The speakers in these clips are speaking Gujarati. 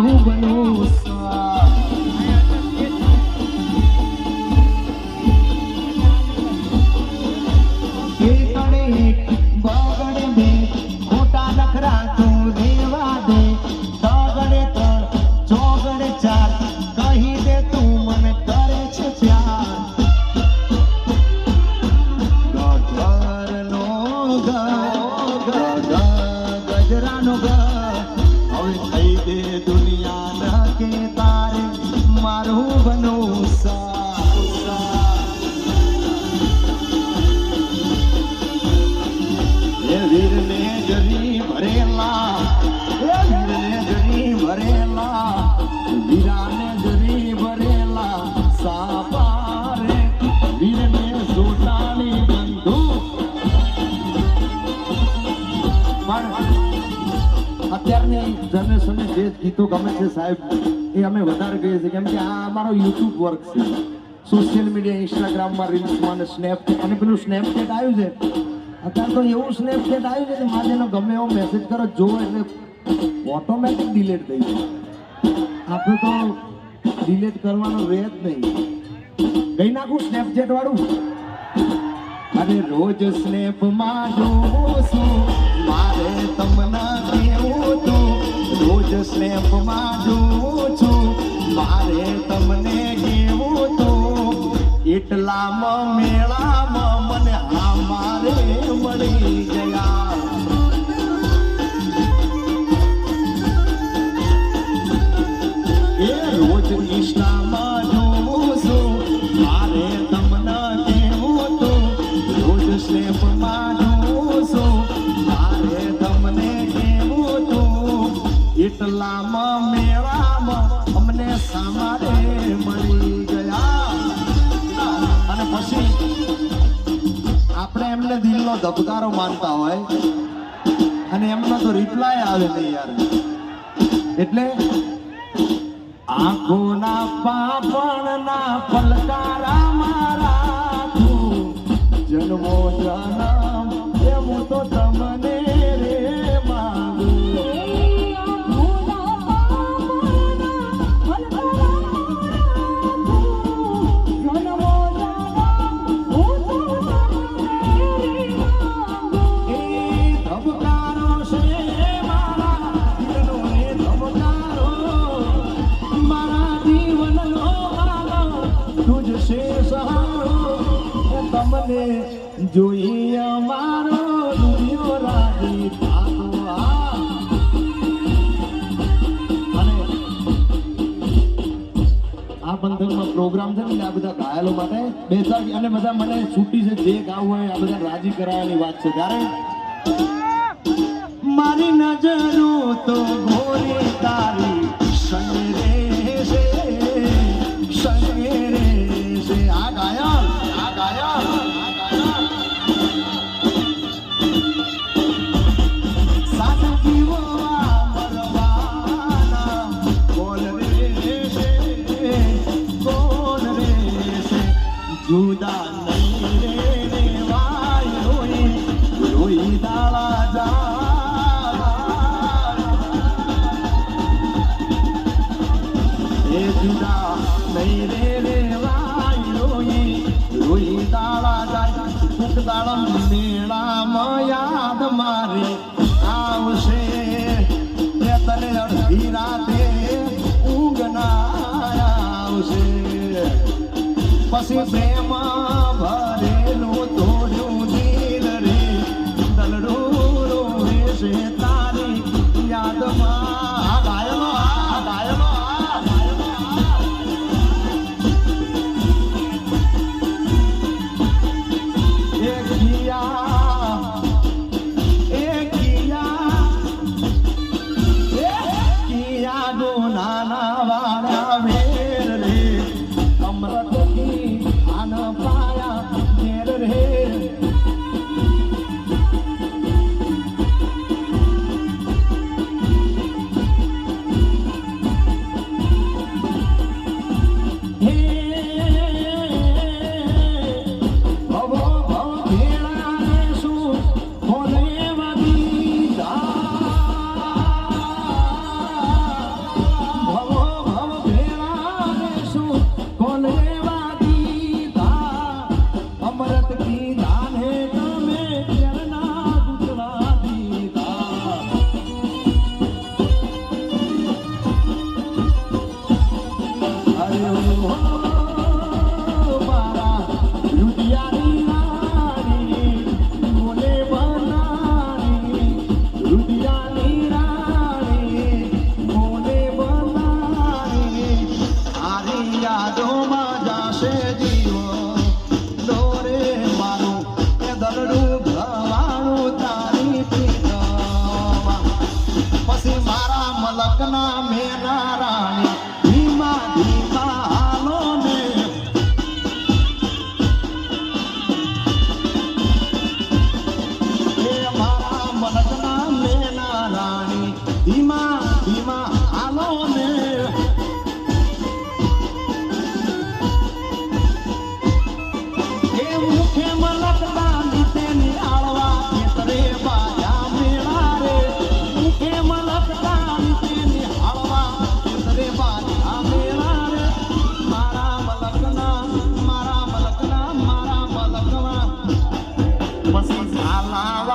不管 અત્યારની જનરેશનને જે ગીતો ગમે છે સાહેબ, એ અમે વધારે કહીએ છીએ. કેમ આ અમારો યુટ્યુબ વર્ક છે. સોશિયલ મીડિયા ઇન્સ્ટાગ્રામમાં રીલ્સમાં અને સ્નેપચેટ અને પેલું સ્નેપચેટ આવ્યું છે. અત્યારે તો એવું સ્નેપચેટ આવ્યું છે કે મારે એનો ગમે એવો મેસેજ કરો જો એટલે ઓટોમેટિક ડિલેટ થઈ જાય. આપણે તો ડિલેટ કરવાનો રહે જ નહીં. ગઈ નાખું સ્નેપચેટ વાળું? રોજ સ્નેપમાં જોઉં તમને કેવું તું રોજ સ્લેપમાં જોઉં છું મારે તમને કેવું તું. એટલામાં મેળામાં એમને ધબકારો માનતા હોય અને એમનો તો રિપ્લાય આવે નહીં યાર. એટલે આંખોના પાપણના પલકારા મારા જન્મો જન્મ, એવું તો તમને બંધનમાં પ્રોગ્રામ છે આ બધા ઘાયલો માટે બેસાડી અને બધા મને છૂટી છે જે ગાવું હોય આ બધા રાજી કરાવવાની વાત છે. ત્યારે મારી નજરો તો ભોરી તારી. ફૂક મેળામાં યાદ મારે આવશે. તને અડધી રાતે ઊંઘના આવશે. પછી પ્રેમ ભરેલું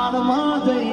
আমার মাঝে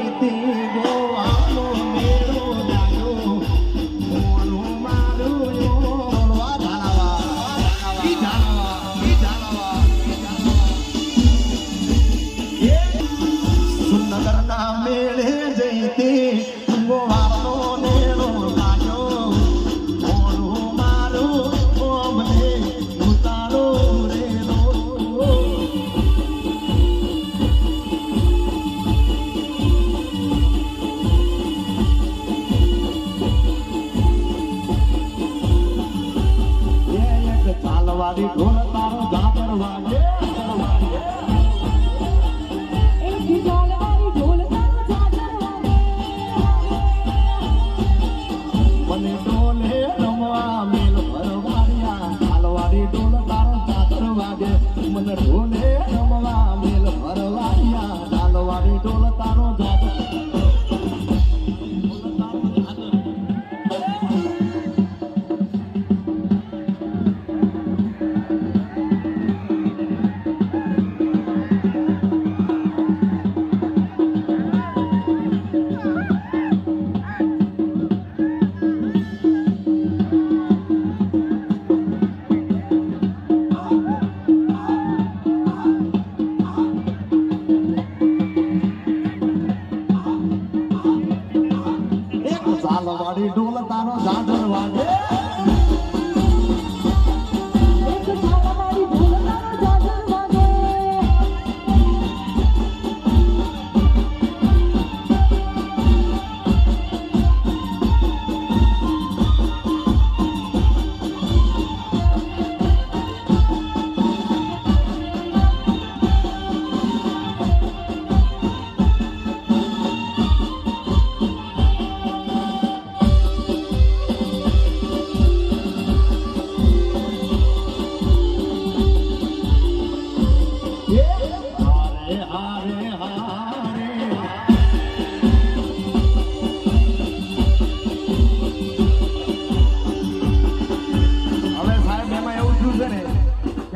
મને રમવા મેલ ભરવાડિયા ચાલવાળી ઢોલ તારો ચાદર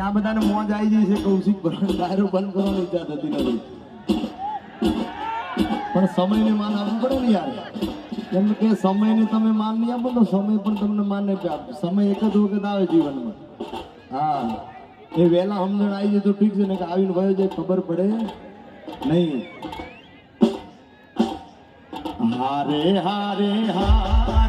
આ બધાને મોજ આવી જાય છે, કૌશિક ભરણ દારૂ બંધ કરવાની ઈચ્છા થતી નથી પણ સમયને માન આપવું પડે ને યાર. કેમ કે સમયને તમે માન નહીં આપો તો સમય પણ તમને માન નહીં આપે સમય એક જ વખત આવે જીવનમાં. હા. એ વહેલા સમજણ આવી જાય તો ઠીક છે ને કે આવીને વયો જાય, ખબર પડે નહીં. હારે હારે હારે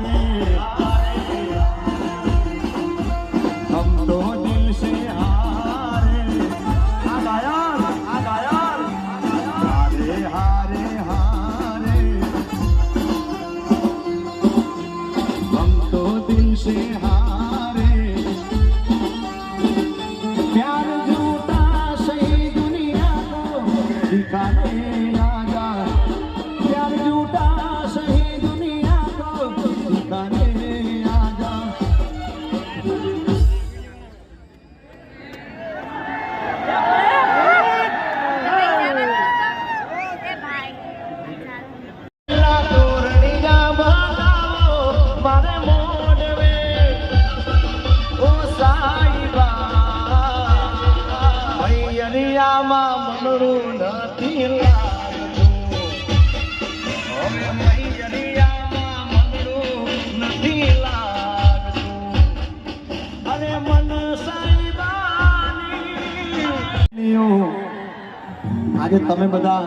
આજે તમે બધા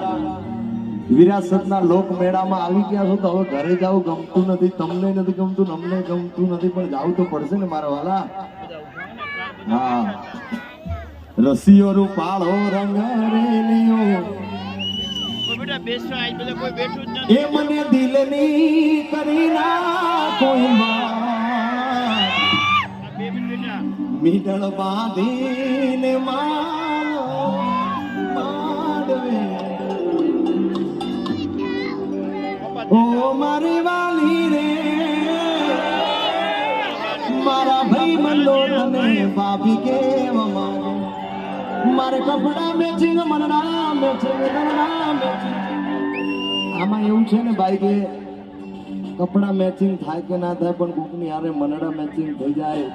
વિરાસતના લોક મેળામાં આવી ગયા છો તો હવે ઘરે જાવ ગમતું નથી, તમને નથી ગમતું ને અમને ગમતું નથી, પણ જવું તો પડશે ને મારા વાલા. હા. રસીઓ રંગ બેઠું જ નથી એ મને દિલની કરી ના કોઈ મીડળ બાંધીને મારો આમાં એવું છે ને ભાઈ કે કપડા મેચિંગ થાય કે ના થાય પણ કોકની હારે મનડા મેચિંગ થઈ જાય.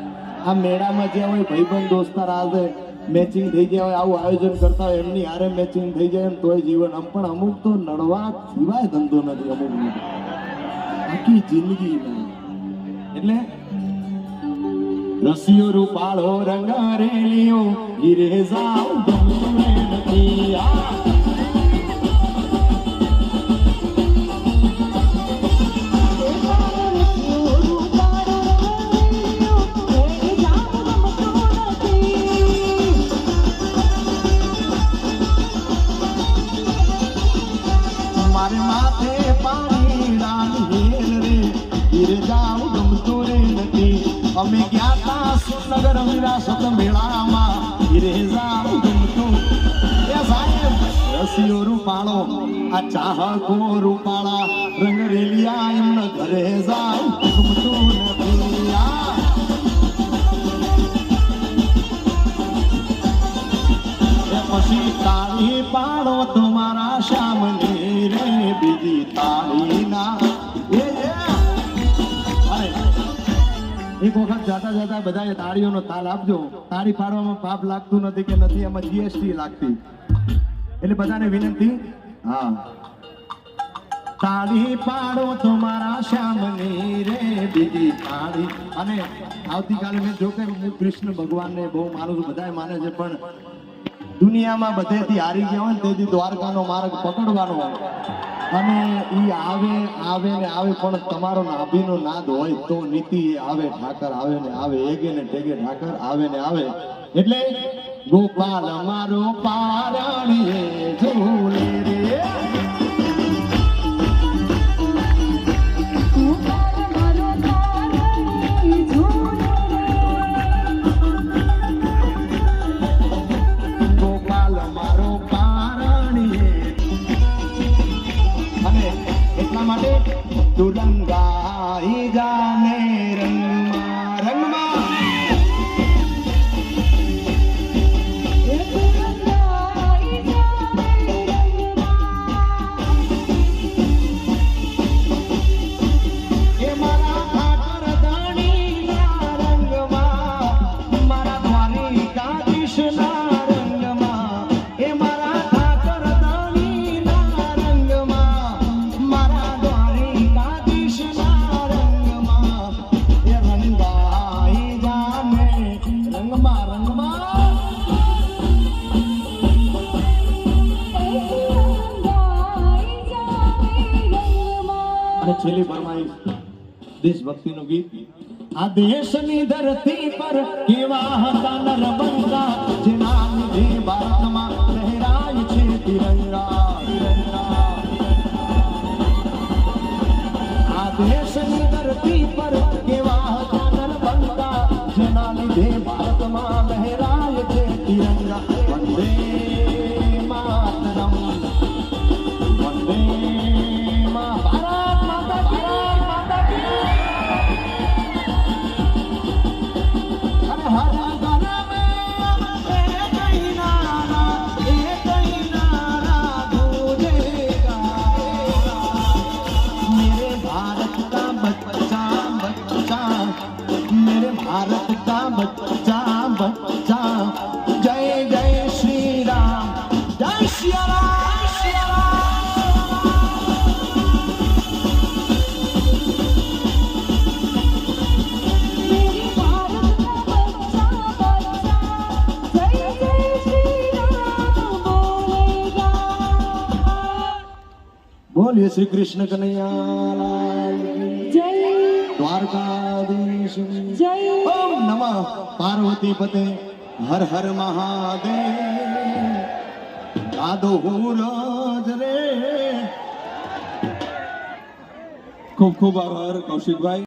આ મેળામાં જે હોય ભાઈબંધ દોસ્તાર આવે મેચિંગ થઈ જાય હોય, આવું આયોજન કરતા હોય, એમની હારે મેચિંગ થઈ જાય ને તોય જીવન આમ, પણ અમુક તો નડવા સિવાય ધંધો નથી અમુક. આખી જિંદગી એટલે રસિયો રૂપાળો રંગ રેલિયો હીરે જાવ ગમતું નથી આ. વિરાસત મેળામાં હીરે જાવ ગમતું એ સાહેબ રસિયો રૂપાળો આ ચાહકો રૂપાળા રંગ રેલિયા એમના ઘરે જાવ ગમતું નથી આ પછી તાળી પાડો તમારા શ્યામની રે બીજી તાળી એક વખત જાતા જાતા બધાએ તાળીઓનો તાલ આપજો. તાળી પાડવામાં પાપ લાગતું નથી કે નથી, એમાં જીએસટી લાગતી. એટલે બધાને વિનંતી. હા. તાળી પાડો તમારા શ્યામની રે બીજી તાળી. અને આવતીકાલે મેં જો કે હું કૃષ્ણ ભગવાનને બહુ માનું છું, બધાએ માને છે, પણ દુનિયામાં બધેથી હારી ગયા હોય ને તેથી દ્વારકાનો માર્ગ પકડવાનો અને એ આવે આવે ને આવે, પણ તમારો નાભીનો નાદ હોય તો નીતિ એ આવે, ઠાકર આવે ને આવે, એગે ને ટેગે ઠાકર આવે ને આવે. એટલે ગોપાલ, અમારો પારણીએ ઝૂલે રે. આ દેશની ધરતી પર કેવા હતા નરબંગા જેના લીધે બોલીએ શ્રી કૃષ્ણ કનૈયા લાલ કી. જય. દ્વારકાધીશ. જય. ઓમ નમઃ. પાર્વતી પતે. હર હર મહાદેવ. દાદો હુરજ રે. ખૂબ ખૂબ આભાર કૌશિકભાઈ.